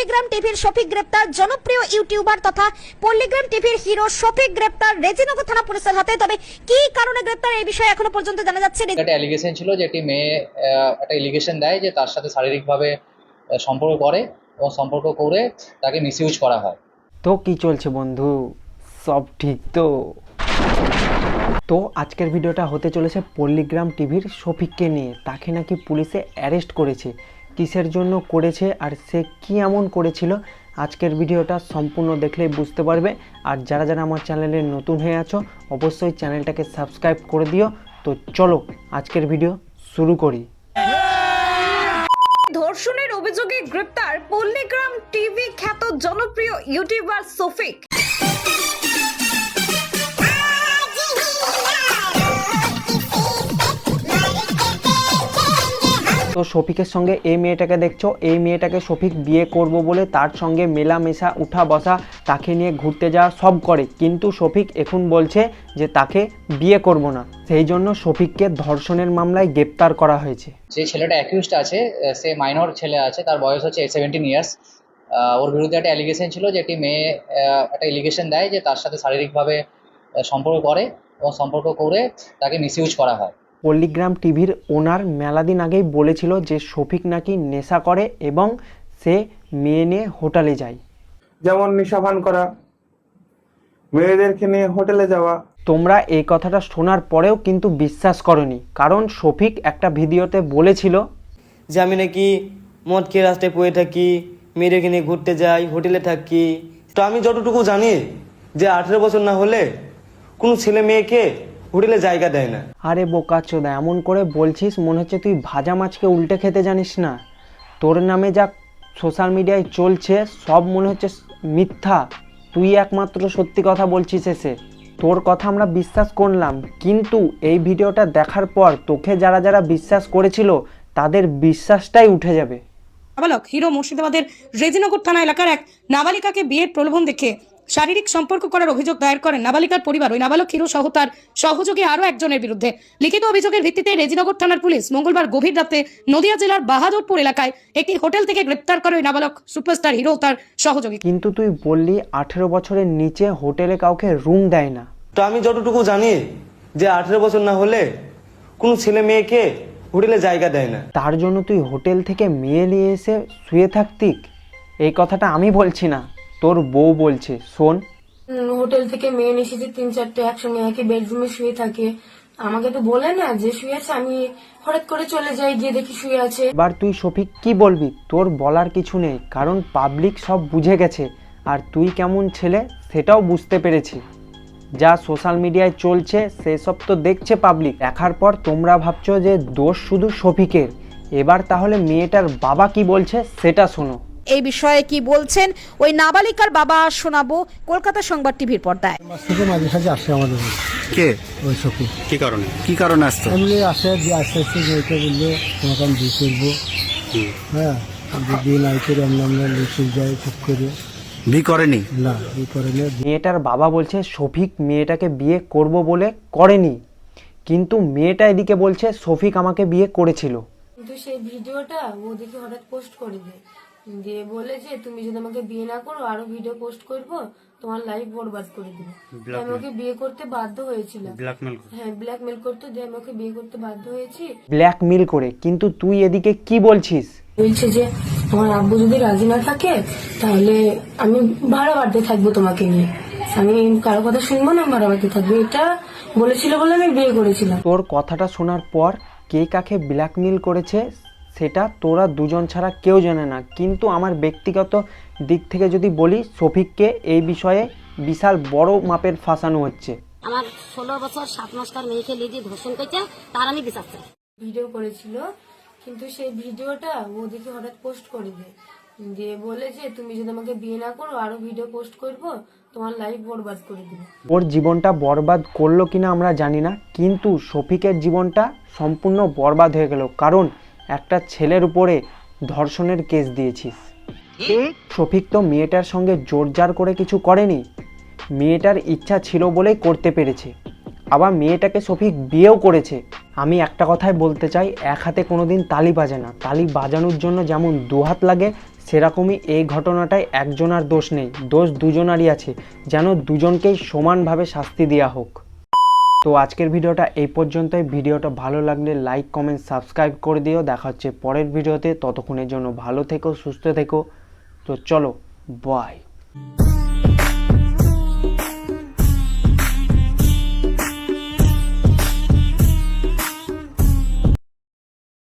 পল্লীগ্রাম টিভির শফিক গ্রেপ্তার জনপ্রিয় ইউটিউবার তথা পল্লীগ্রাম টিভির হিরো শফিক গ্রেপ্তার রেজিনগর থানা পুলিশের হাতে। তবে কি কারণে গ্রেপ্তার এই বিষয়ে এখনও পর্যন্ত জানা যাচ্ছে? না। একটা অ্যালিগেশন ছিল যে একটি মেয়ে একটা এলিগেশন দেয় যে তার সাথে শারীরিকভাবে সম্পর্ক করে এবং সম্পর্ক করে তাকে মিসইউজ করা হয়। তো কি চলছে বন্ধু? সব ঠিক তো? তো আজকের ভিডিওটা হতে চলেছে পল্লীগ্রাম টিভির শফিককে নিয়ে। তাকে নাকি পুলিশে অ্যারেস্ট করেছে। কিসের জন্য করেছে আর সে কি এমন করেছিল, আজকের ভিডিওটা সম্পূর্ণ দেখলেই বুঝতে পারবে। আর যারা যারা আমার চ্যানেলে নতুন হয়ে আছো, অবশ্যই চ্যানেলটাকে সাবস্ক্রাইব করে দিও। তো চলো আজকের ভিডিও শুরু করি। ধর্ষণের অভিযোগে গ্রেপ্তার পল্লীগ্রাম টিভি খ্যাত জনপ্রিয় ইউটিউবার সফিক তো শফিকের সঙ্গে এই মেয়েটাকে দেখছ, এই মেয়েটাকে শফিক বিয়ে করব বলে তার সঙ্গে মেলামেশা উঠা বসা তাকে নিয়ে ঘুরতে যাওয়া সব করে। কিন্তু শফিক এখন বলছে যে তাকে বিয়ে করব না। সেই জন্য শফিককে ধর্ষণের মামলায় গ্রেপ্তার করা হয়েছে। যে ছেলেটা অ্যাকিউজড আছে সে মাইনর ছেলে আছে, তার বয়স হচ্ছে সেভেন্টিন ইয়ার্স ওর বিরুদ্ধে একটা অ্যালিগেশন ছিল যে একটি মেয়ে একটা এলিগেশন দেয় যে তার সাথে শারীরিকভাবে সম্পর্ক করে এবং সম্পর্ক করে তাকে মিসইউজ করা হয়। পল্লীগ্রাম টিভির ওনার মেলাদিন আগেই বলেছিল যে শফিক নাকি নেশা করে এবং সে মেয়ে নিয়ে হোটেলে যায়। যেমন নিশাভান করা মেয়েদেরকে নিয়ে হোটেলে যাওয়া। তোমরা এই কথাটা শোনার পরেও কিন্তু বিশ্বাস করনি কারণ শফিক একটা ভিডিওতে বলেছিল যে আমি নাকি মদ খেয়ে রাস্তায় পড়ে থাকি মেয়েদেরকে নিয়ে ঘুরতে যাই হোটেলে থাকি। তো আমি যতটুকু জানি যে আঠেরো বছর না হলে কোনো ছেলে মেয়েকে হোটেলে জায়গা দেয় না। আরে বোকাচোদা এমন করে বলছিস মনে হচ্ছে তুই ভাজা মাছকে উল্টে খেতে জানিস না। তোর নামে যা সোশ্যাল মিডিয়ায় চলছে সব মনে হচ্ছে মিথ্যা। তুই একমাত্র সত্যি কথা বলছিস এসে। তোর কথা আমরা বিশ্বাস করলাম কিন্তু এই ভিডিওটা দেখার পর তোকে যারা যারা বিশ্বাস করেছিল তাদের বিশ্বাসটাই উঠে যাবে। নাবালক হিরো মুর্শিদাবাদের রেজিনগর থানা এলাকার এক নাবালিকাকে বিয়ের প্রলোভন দেখে শারীরিক সম্পর্ক করার অভিযোগ দায়ের করেন নাবালিকার পরিবার। ওই নাবালক হিরো সহ তার সহযোগী আরও একজনের বিরুদ্ধে। লিখিত অভিযোগের ভিত্তিতে রেজিনগর থানার পুলিশ মঙ্গলবার গভীর রাতে নদিয়া জেলার বাহাদুরপুর এলাকায় একটি হোটেল থেকে গ্রেপ্তার করে ওই নাবালক সুপারস্টার হিরো তার সহযোগী। কিন্তু তুই বললি আঠেরো বছরের নিচে হোটেলে কাউকে রুম দেয় না। তো আমি যতটুকু জানি যে আঠেরো বছর না হলে কোনো ছেলে মেয়েকে হোটেলে জায়গা দেয় না। তার জন্য তুই হোটেল থেকে মেয়ে নিয়ে এসে শুয়ে থাকতিক? এই কথাটা আমি বলছি না। তোর বউ বলছে শোন। হোটেল থেকে মেয়ে এসেছে তিন চারটে একসঙ্গে একই বেডরুমে শুয়ে থাকে। আমাকে তো বলে না যে শুয়ে আছে আমি হঠাৎ করে চলে যাই গিয়ে দেখি শুয়ে আছে। এবার তুই শফিক কি বলবি? তোর বলার কিছু নেই কারণ পাবলিক সব বুঝে গেছে। আর তুই কেমন ছেলে সেটাও বুঝতে পেরেছি। যা সোশ্যাল মিডিয়ায় চলছে সেসব তো দেখছে পাবলিক দেখার পর তোমরা ভাবছ যে দোষ শুধু শফিকের। এবার তাহলে মেয়েটার বাবা কি বলছে সেটা শোনো। এই বিষয়ে কি বলছেন? ওই নাবালিকার বাবা শোনাবো কলকাতা সংবাদ টিভির পর্দায়। মাস থেকে মাঝে সাঝে আসে আমাদের কে? ওই সখী। কি কারণে? কি কারণে আসতো? এমনি আসে দিয়ে আস্তে আস্তে যেটা বলল তোমাকে আমি বিয়ে করব। হ্যাঁ যদি বিয়ে নাই করে আমরা আমরা লিখে যাই ঠিক করে। বি করেনি? না বিয়ে করে মেয়েটার বাবা বলছে শফিক মেয়েটাকে বিয়ে করব বলে করেনি। কিন্তু মেয়েটা এদিকে বলছে শফিক আমাকে বিয়ে করেছিল। কিন্তু সেই ভিডিওটা ও দেখে হঠাৎ পোস্ট করে দেয়। দিয়ে বলে যে তুমি যদি আমাকে বিয়ে না করো আরও ভিডিও পোস্ট করব তোমার লাইফ বরবাদ করে দিবে। আমি ওকে বিয়ে করতে বাধ্য হয়েছিলাম। হ্যাঁ ব্ল্যাকমেল করতে দিয়ে আমি ওকে বিয়ে করতে বাধ্য হয়েছি। ব্ল্যাকমেল করে কিন্তু তুই এদিকে কি বলছিস? বলছে যে আমার আব্বু যদি রাজি না থাকে তাহলে আমি ভাড়া বাড়তে থাকব তোমাকে নিয়ে। আমি কারও কথা শুনব না ভাড়া বাড়তে থাকব এটা বলেছিল বলে আমি বিয়ে করেছিলাম। তোর কথাটা শোনার পর কে কাকে ব্ল্যাকমেল করেছে সেটা তোরা দুজন ছাড়া কেউ জানে না। কিন্তু আমার ব্যক্তিগত দিক থেকে যদি বলি শফিককে এই বিষয়ে বিশাল বড় মাপের ফাঁসানো হচ্ছে। আমার ষোলো বছর সাত মাসকার মেয়েকে লিয়ে দিয়ে ধর্ষণ করছে তার আমি বিচার চাই। ভিডিও করেছিল কিন্তু সেই ভিডিওটা ও দেখে হঠাৎ পোস্ট করে দেয়। দিয়ে বলে যে তুমি যদি আমাকে বিয়ে না করো আরও ভিডিও পোস্ট করব তোমার লাইফ বরবাদ করে দিবে। ওর জীবনটা বরবাদ করল কিনা আমরা জানি না কিন্তু শফিকের জীবনটা সম্পূর্ণ বরবাদ হয়ে গেল। কারণ একটা ছেলের উপরে ধর্ষণের কেস দিয়েছিস। শফিক তো মেয়েটার সঙ্গে জোরজার করে কিছু করেনি। মেয়েটার ইচ্ছা ছিল বলেই করতে পেরেছে। আবার মেয়েটাকে শফিক বিয়েও করেছে। আমি একটা কথাই বলতে চাই, এক হাতে কোনো দিন তালি বাজে না। তালি বাজানোর জন্য যেমন দু হাত লাগে, সেরকমই এই ঘটনাটায় একজনার দোষ নেই। দোষ দুজনারই আছে। যেন দুজনকেই সমানভাবে শাস্তি দেওয়া হোক। তো আজকের ভিডিওটা এই পর্যন্তই। ভিডিওটা ভালো লাগলে লাইক কমেন্ট সাবস্ক্রাইব করে দিও। দেখা হচ্ছে পরের ভিডিওতে। ততক্ষণের জন্য ভালো থেকো, সুস্থ থেকো। তো চলো বাই